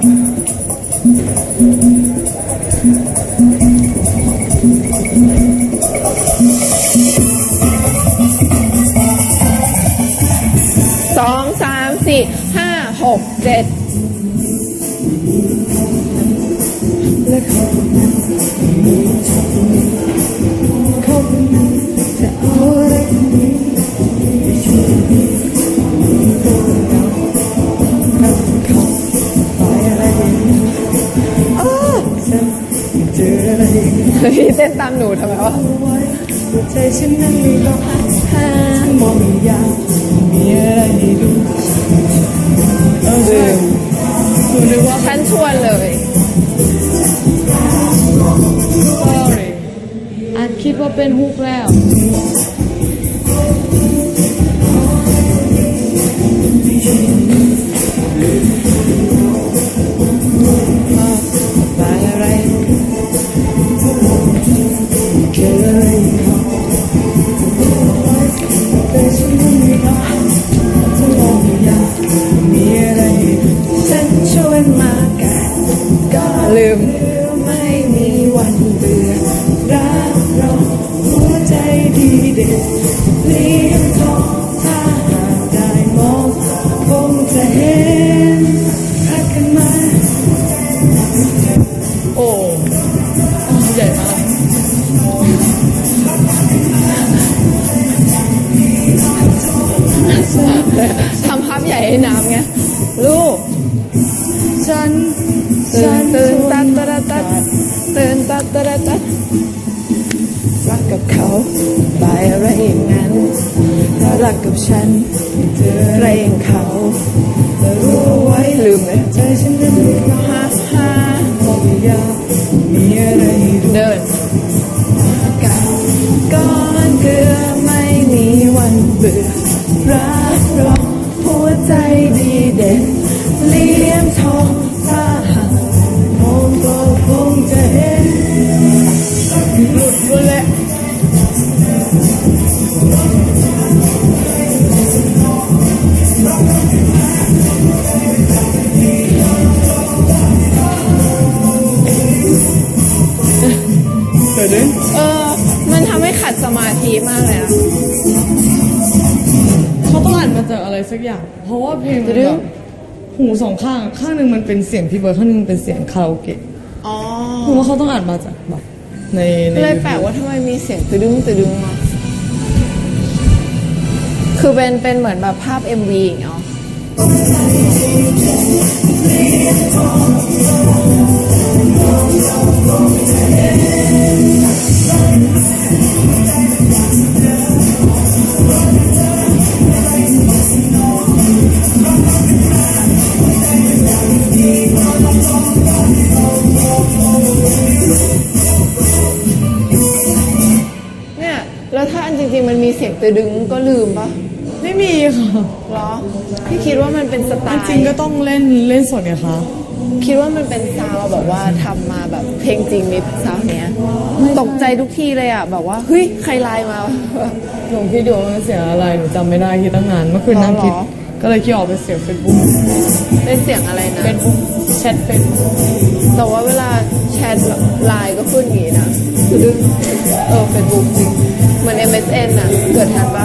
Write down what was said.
สองสามสี่ห้าหกเจ็ดเขา เฮ้ยเต้นตามหนูทำไมวะไว้หัวใจฉันนั้นมีก็อักษรมองอยากมีอะไรให้ดูเออหนูนึกว่าฉันชวนเลย sorry อาจคิดว่าเป็นฮุกแล้ว ใหญ่ให้น้ำไงลูก ฉันตื่นตื่นฉัตัดนตัดตัดตื่นตัดตัดตัดรักกับเขาไปอะไรอย่างนั้นถ้ารักกับฉันเธออะไรอย่างเขาแต่รู้ไว้ลืมเลยใจฉันนั้นมีความฮ่าฮ่าบอกไม่อยากมีอะไรให้ดูเดินกัน ใจดีเด่นเลี้ยงทองถ้าหากมองก็คงจะเห็นหลุดหมดแล้วเออ มันทำให้ขัดสมาธิมากเลยอะ จากอะไรสักอย่าง เพราะว่าเพลงมันแบบหูสองข้าง ข้างหนึ่งมันเป็นเสียงพี่เบิร์ดข้างหนึงมันเป็นเสียงคาราโอเกะอ๋อผมว่าเขาต้องอ่านมาจากแบบในในเลยแปลกว่าทำไมมีเสียงตึดึงตึดึงมาคือเป็นเป็นเหมือนแบบภาพ MV อย่างเงี้ยเหรอ เสียงตึดึงก็ลืมปะไม่มีค่ะเหรอพี่คิดว่ามันเป็นสไตล์จริงๆก็ต้องเล่นเล่นสดไงคะคิดว่ามันเป็นซาวด์แบบว่าทำมาแบบเพลงจริงมีซาวด์เนี้ยตกใจทุกทีเลยอะแบบว่าเฮ้ยใครไลน์มาหนูคิดอยู่ว่ามันเสียงอะไรหนูจำไม่ได้คิดตั้งนานเมื่อคืนนั่งคิดเหรอก็เลยคิดออกเป็นเสียงเฟซบุ๊กเป็นเสียงอะไรนะเฟซบุ๊กแชทเฟซบุ๊กแต่ว่าเวลาแชทไลน์ก็ขึ้นอย่างนี้นะคือดึงเออเฟซบุ๊กจริงเหมือน MSN อะ remember.